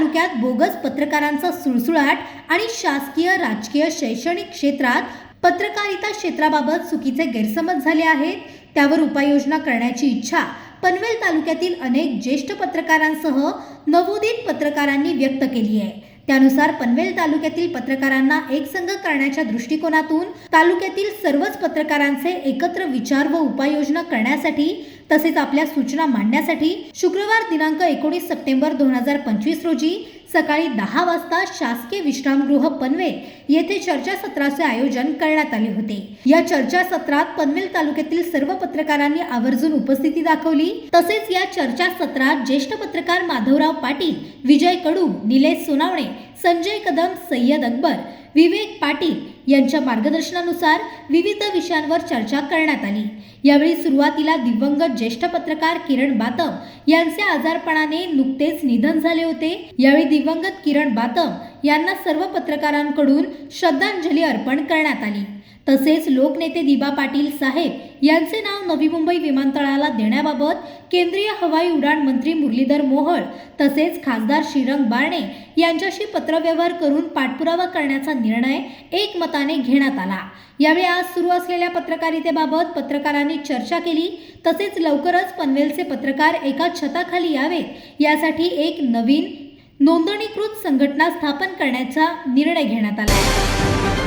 तालुक्यात बोगस पत्रकारांचा सुळसुळाट आणि शासकीय राजकीय शैक्षणिक क्षेत्रात पत्रकारिता क्षेत्राबाबत चुकीचे गैरसमज झाले आहेत. त्यावर उपाययोजना करण्याची इच्छा पनवेल तालुक्यातील अनेक ज्येष्ठ पत्रकारांसह नवोदित पत्रकारांनी व्यक्त केली आहे. त्यानुसार पनवेल तालुक्यातील पत्रकारांना एकसंघ करण्याच्या दृष्टिकोनातून तालुक्यातील सर्वच पत्रकारांचे एकत्र विचार व उपाययोजना करण्यासाठी तसेच आपल्या सूचना मांडण्यासाठी शुक्रवार दिनांक एकोणीस सप्टेंबर दोन हजार पंचवीस रोजी सकाळी दहा वाजता शासकीय विश्रामगृह पनवेल येथे चर्चासत्राचे आयोजन करण्यात आले होते. या चर्चासत्रात पनवेल तालुक्यातील सर्व पत्रकारांनी आवर्जून उपस्थिती दाखवली. तसेच या चर्चासत्रात ज्येष्ठ पत्रकार माधवराव पाटील विजय कडू निलेश सोनावणे संजय कदम सय्यद अकबर विवेक पाटील यांच्या मार्गदर्शनानुसार विविध विषयांवर चर्चा करण्यात आली. यावेळी सुरुवातीला दिवंगत ज्येष्ठ पत्रकार किरण बातम यांचे आजारपणाने नुकतेच निधन झाले होते. यावेळी दिवंगत किरण बातम यांना सर्व पत्रकारांकडून श्रद्धांजली अर्पण करण्यात आली. तसेच लोकनेते दिबा पाटील साहेब यांचे नाव नवी मुंबई विमानतळाला देण्याबाबत केंद्रीय हवाई उड्डाण मंत्री मुरलीधर मोहोळ तसेच खासदार श्रीरंग बारणे यांच्याशी पत्रव्यवहार करून पाठपुरावा करण्याचा निर्णय एकमताने घेण्यात आला. यावेळी आज सुरू असलेल्या पत्रकारितेबाबत पत्रकारांनी चर्चा केली. तसेच लवकरच पनवेलचे पत्रकार एका छताखाली यावेत. यासाठी एक नवीन नोंदणीकृत संघटना स्थापन करण्याचा निर्णय घेण्यात आला. आहे